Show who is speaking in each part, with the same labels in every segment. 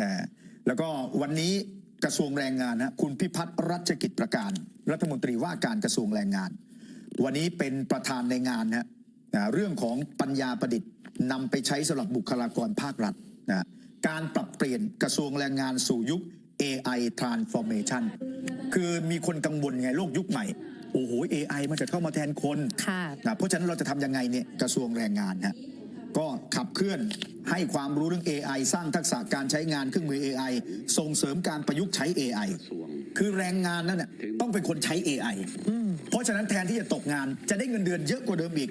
Speaker 1: เอ่อแล้วก็วันนี้กระทรวงแรงงานนะคุณพิพัฒน์รัชกิจประการ รัฐมนตรีว่าการกระทรวงแรงงาน วันนี้เป็นประธานในงานนะนะเรื่องของปัญญาประดิษฐ์นำไปใช้สำหรับบุคลากรภาครัฐนะการปรับเปลี่ยนกระทรวงแรงงานสู่ยุค AI transformation คือมีคนกังวลไงโลกยุคใหม่ โอ้โห AI มันจะเข้ามาแทนคน
Speaker 2: ค่ะ
Speaker 1: นะเพราะฉะนั้นเราจะทำยังไงเนี่ยกระทรวงแรงงานฮะก็ขับเคลื่อนให้ความรู้เรื่อง AI สร้างทักษะการใช้งานเครื่องมือ AI ส่งเสริมการประยุกต์ใช้ AI คือแรงงานนั่นน่ะต้องเป็นคนใช้ AI เพราะฉะนั้นแทนที่จะตกงานจะได้เงินเดือนเยอะกว่าเดิมอีก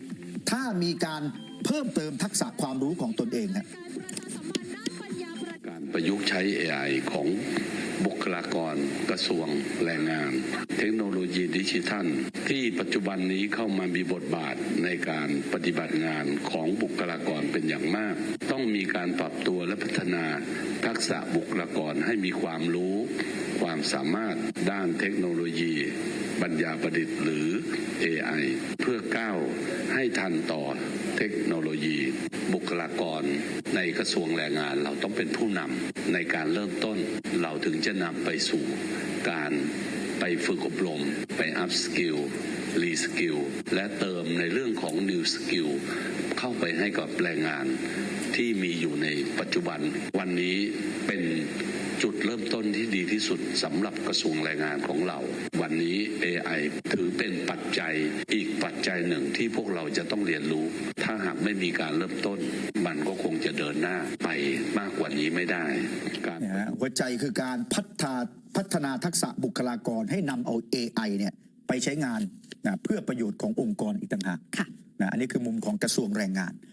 Speaker 1: ถ้ามีการเพิ่มเติมทักษะความรู้ของตนเองนะ
Speaker 3: การประยุกต์ใช้ AI ของบุคากรกระทรวงแรงงาน เทคโนโลยีดิจิทัล ที่ปัจจุบันนี้เข้ามามีบทบาทในการปฏิบัติงานของบุคลากรเป็นอย่างมาก ต้องมีการปรับตัวและพัฒนาทักษะบุคลากรให้มีความรู้ ความสามารถด้านเทคโนโลยี ปัญญาประดิษฐ์หรือ AI เพื่อก้าว ให้ทันต่อเทคโนโลยี บุคลากรในกระทรวงแรงงาน เราต้องเป็นผู้นำในการเริ่มต้น เราถึงจะนำไปสู่การไปฝึกอบรม ไปอัพสกิลรีสกิลและเติมในเรื่องของนิวสกิลเข้าไปให้กับแรงงานที่มีอยู่ในปัจจุบัน วันนี้เป็นจุดเริ่มต้นที่ดี ที่สุดสำหรับกระทรวงแรงงานของเรา วันนี้ AI ถือเป็นปัจจัยอีกปัจจัยหนึ่งที่พวกเราจะต้องเรียนรู้ ถ้าหากไม่มีการเริ่มต้น มันก็คงจะเดินหน้าไปมากกว่านี้ไม่ได้ การ
Speaker 1: นะฮะหัวใจคือการพัฒนาพัฒนาทักษะบุคลากรให้นำเอา AI เนี่ยไปใช้งานนะเพื่อประโยชน์ขององค์กรอีกต่างหาก
Speaker 2: ค่ะ
Speaker 1: นะอันนี้คือมุมของกระทรวงแรงงาน